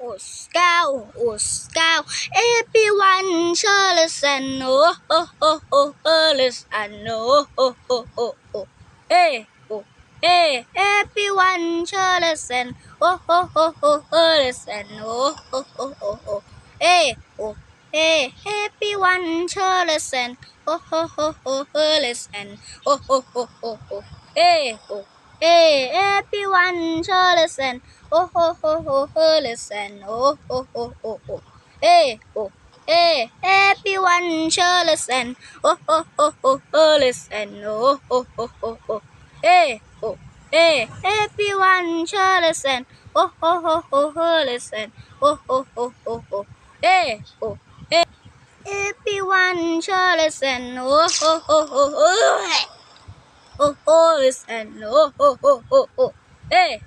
Oscar, Oscar, everyone shall listen, oh, oh, oh, oh, oh, listen, oh, oh, oh, oh, oh, hey, oh, hey, everyone shall listen, oh, oh, oh, oh, oh, listen, oh, oh, oh, oh, oh, hey, oh, hey, everyone shall listen, oh, oh, oh, oh, oh, listen, oh, oh, oh, oh, oh, hey, oh, hey, everyone shall listen, oh, oh, oh, oh, oh, listen, oh, oh, oh, oh, oh, hey, oh, hey, everyone shall listen, oh, oh, oh, oh, oh, listen, oh, oh, oh, oh, oh, hey, oh, hey, everyone shall listen, oh, oh, oh, oh, oh, listen, oh, oh, oh, oh, oh, hey, oh, hey, everyone shall listen, oh, oh, oh, oh, oh, oh, oh, listen, oh, oh, oh, oh, oh, hey,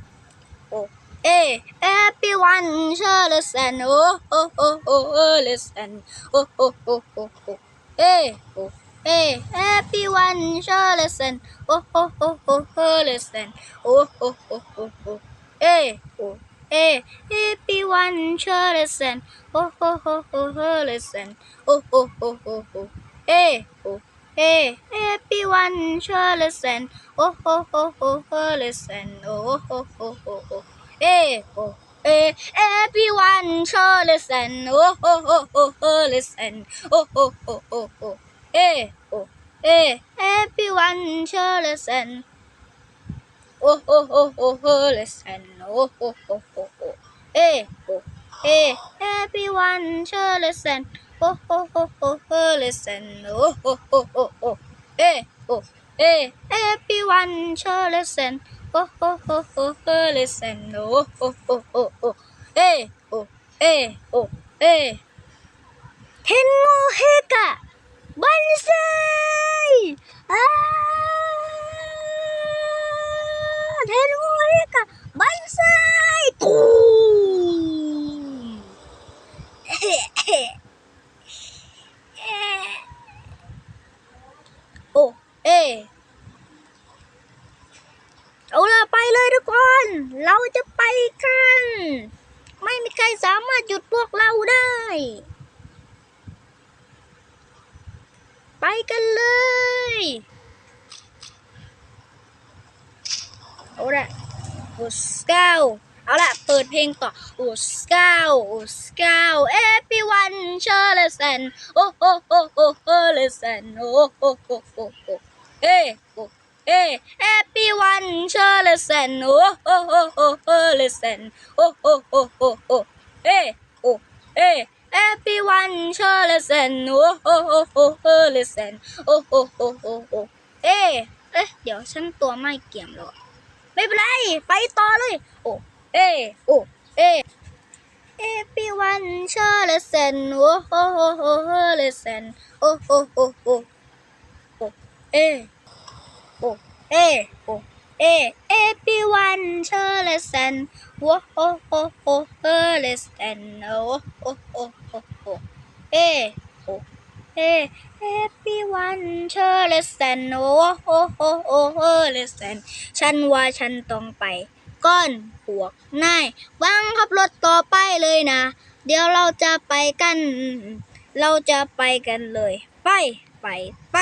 oh, hey, everyone shall listen, oh, oh, oh, oh, oh, listen, oh, oh, oh, oh, oh, hey, oh, hey, everyone shall listen, oh, oh, oh, oh, oh, listen, oh, oh, oh, oh, oh, hey, oh, hey, everyone shall listen, oh, oh, oh, oh, listen, oh, oh, oh, oh, oh, hey, oh, hey, everyone shall listen, oh, oh, oh, oh, oh, listen, oh, oh, oh, oh, oh, hey, oh, hey, everyone shall listen, oh, oh, oh, oh, oh, listen, oh, oh, oh, oh, oh, hey, oh, hey, everyone shall listen, oh, oh, oh, oh, oh, listen, oh, oh, oh, oh, oh, hey, oh, hey, everyone shall listen, oh, oh, oh, oh, oh, listen, oh, oh, oh, oh, oh, hey, oh, hey, everyone shall listen, oh, oh, oh, oh, oh, listen, oh, oh, oh, oh, oh, hey, oh, hey, oh, hey. ทุกคน เราจะไปกัน ไม่มีใครสามารถหยุดพวกเราได้ ไปกันเลยเอาละโอสเกาเอาละเปิดเพลงต่อโอสเกาโอสเกา everyone shall listen โอโอโอโอ้โอ้ listen โอโอโอโอโอเอ้โอ้ เอ้ everyone shall listen โอ้โอ้โอ้โอ้โอ้ listen โอ้โอ้โอ้โอ้โอ้เอ้โอ้เอ้ everyone shall listen โอ้โอ้โอ้โอ้โอ้ listen โอ้โอ้โอ้โอ้โอ้เอ้เอ๊ะเดี๋ยวฉันตัวไม่เกี่ยมแล้วอะไม่เป็นไร ไปต่อเลย โอ้เอโอ้เอ everyone shall listen โอ้โอ้โอ้โอ้โอ้ listen โอ้โอ้โอ้โอ้โอ้เอ โอ้เอโอ้เอ everyone shall listen โอ้โอ้โอ้โอ้โอ้ listen โอ้โอ้โอ้โอ้โอ้เอโอ้เอ everyone shall listen โอ้โอ้โอ้โอ้โอ้ listen ฉันว่าฉันต้องไป ก้อนปวกนายวังขับรถต่อไปเลยนะ เดี๋ยวเราจะไปกัน เราจะไปกันเลย ไป ไป ไป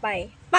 ไป ไป